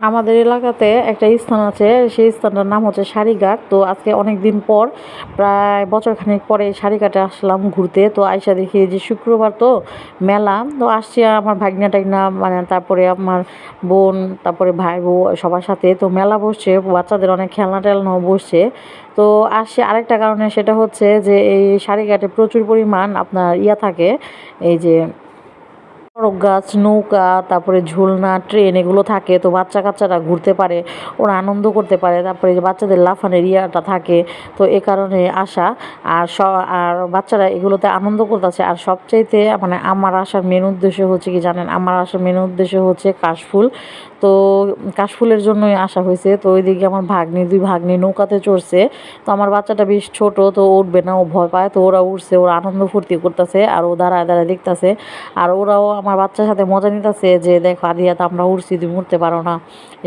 আমাদের এলাকাতে একটা স্থান আছে, সেই স্থানটার নাম হচ্ছে সারিঘাট। তো আজকে অনেক দিন পর, প্রায় বছরখানেক পরে সারিঘাটে আসলাম ঘুরতে। তো আইসা দেখি যে শুক্রবার তো মেলা, তো আসছি আমার ভাগনা টাগনা মানে তারপরে আমার বোন, তারপরে ভাই বউ সবার সাথে। তো মেলা বসছে, বাচ্চাদের অনেক খেলনা টেলনাও বসছে। তো আসছে আরেকটা কারণে, সেটা হচ্ছে যে এই সারিঘাটে প্রচুর পরিমাণ আপনার ইয়া থাকে, এই যে গাছ, নৌকা, তারপরে ঝুলনা, ট্রেন এগুলো থাকে। তো বাচ্চা কাচ্চারা ঘুরতে পারে, ওরা আনন্দ করতে পারে। তারপরে বাচ্চাদের লাফানের ইয়াটা থাকে, তো এ কারণে আসা আর স, আর বাচ্চারা এগুলোতে আনন্দ করতেছে আর সবচাইতে মানে আমার আসার মেন উদ্দেশ্য হচ্ছে কি জানেন? আমার আসার মেন উদ্দেশ্য হচ্ছে কাশফুল। তো কাশফুলের জন্যই আসা হয়েছে। তো ওইদিকে আমার ভাগ্নি, দুই ভাগ্নি নৌকাতে চড়ছে। তো আমার বাচ্চাটা বেশ ছোট, তো উঠবে না, ও ভয় পায়। তো ওরা উঠছে ওরা আনন্দ ফুর্তি করতেছে, আর ও দাঁড়ায় দাঁড়ায় দেখতেছে। আর ওরাও আমার বাচ্চার সাথে মজা নিতেছে যে, দেখো আদিয়া তো আমরা উঠছি তুমি উঠতে পারো না।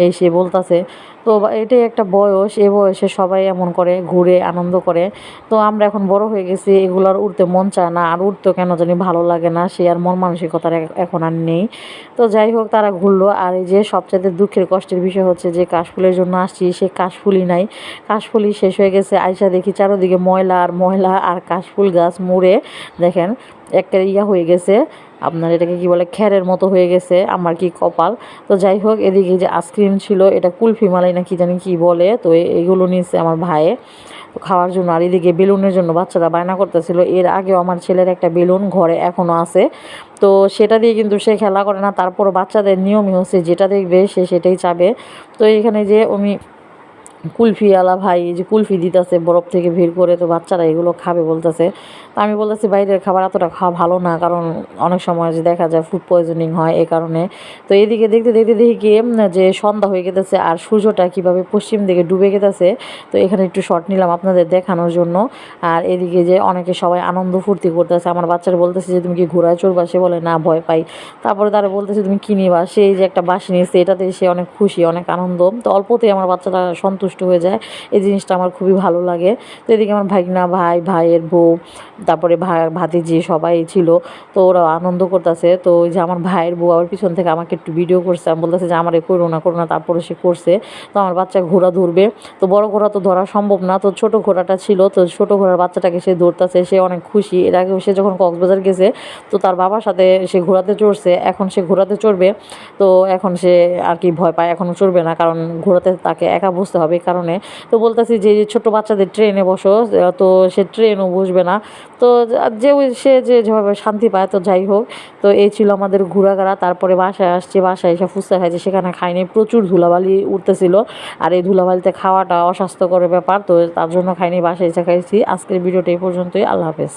এই সে বলতেছে। তো এটাই একটা বয়স। এ বয়সে সবাই এমন করে, ঘুরে, আনন্দ করে। তো আমরা এখন বড় হয়ে গেছি, এগুলোর উঠতে মন চায় না। আর উঠতেও কেন জানি ভালো লাগে না, সে আর মন মানসিকতার এখন আর নেই। তো যাই হোক, তারা ঘুরলো। আর এই যে সবচেয়ে দুঃখের, কষ্টের বিষয় হচ্ছে যে, কাশফুলের জন্য আসছি, সে কাশফুলই নাই। কাশফুলই শেষ হয়ে গেছে। আইসা দেখি চারোদিকে ময়লা, আর ময়লা আর কাশফুল গাছ মুড়ে। দেখেন, একটা ইয়া হয়ে গেছে। আপনার এটাকে কি বলে খ্যারের মতো হয়ে গেছে আমার কি কপাল। তো যাই হোক, এদিকে যে আইসক্রিম ছিল, এটা কুলফি মালাই না কি জানি কি বলে, তো এগুলো নিয়েছে আমার ভাইয়ে তো খাওয়ার জন্য, আর এদিকে বেলুনের জন্য বাচ্চারা বায়না করতেছিল। এর আগেও আমার ছেলের একটা বেলুন ঘরে এখনও আছে। তো সেটা দিয়ে কিন্তু সে খেলা করে না তারপর বাচ্চাদের নিয়মই হচ্ছে যেটা দেখবে সে সেটাই চাবে। তো এখানে যে উনি কুলফিওয়ালা ভাই, এই যে কুলফি দিতেছে বরফ থেকে ভিড় করে, তো বাচ্চারা এগুলো খাবে বলতেছে। তো আমি বলতেছি, বাইরের খাবার এতটা খাওয়া ভালো না, কারণ অনেক সময় যে দেখা যায় ফুড পয়জনিং হয় এই কারণে। তো এদিকে দেখতে দেখতে দেখি কি যে সন্ধ্যা হয়ে গেতেছে আর সূর্যটা কীভাবে পশ্চিম দিকে ডুবে গেতেছে। তো এখানে একটু শর্ট নিলাম আপনাদের দেখানোর জন্য। আর এদিকে যে অনেকে সবাই আনন্দ ফুর্তি করতেছে, আমার বাচ্চারা বলতেছে যে, তুমি কি ঘোরায় চড়বা? সে বলে, না, ভয় পাই। তারপরে তারা বলতেছে, তুমি কী নিবা? সেই যে একটা বাসি নিয়েছে এটাতে সে অনেক খুশি, অনেক আনন্দ। তো অল্পতেই আমার বাচ্চারা সন্তুষ্ট নষ্ট হয়ে যায়। এই জিনিসটা আমার খুবই ভালো লাগে। তো এদিকে আমার ভাগনা, ভাই, ভাইয়ের বউ, তারপরে ভাই ভাতিজি সবাই ছিল। তো ওরা আনন্দ করতেছে। তো ওই যে আমার ভাইয়ের বউ আবার পিছন থেকে আমাকে একটু ভিডিও করছে। আমি বলতেছে যে, আমার এ করো না করো না। তারপরে সে করছে। তো আমার বাচ্চা ঘোড়া ধরবে। তো বড় ঘোড়া তো ধরা সম্ভব না। তো ছোট ঘোড়াটা ছিল। তো ছোট ঘোড়ার বাচ্চাটাকে সে ধরতেছে। সে অনেক খুশি। এর আগে সে যখন কক্সবাজার গেছে, তো তার বাবার সাথে সে ঘোড়াতে চড়ছে। এখন সে ঘোড়াতে চড়বে। তো এখন সে আর কি ভয় পায়। এখনও চড়বে না। কারণ ঘোড়াতে তাকে একা বসতে হবে। কারণে। তো বলতেছি যে ছোট বাচ্চাদের ট্রেনে বসো তো সে ট্রেনও বসবে না। তো যে সে যে যেভাবে শান্তি পায়, তো যাই হোক। তো এই ছিল আমাদের ঘোরাঘাড়া তারপরে বাসায় আসছে, বাসায় এসে ফুচকা খাইছে। সেখানে খাইনি, প্রচুর ধুলাবালি উঠতেছিল। আর এই ধুলাবালিতে খাওয়াটা অস্বাস্থ্যকর ব্যাপার, তো তার জন্য খাইনি, বাসায় এসে খাইছি। আজকের ভিডিওটা এই পর্যন্তই। আল্লাহ হাফেজ।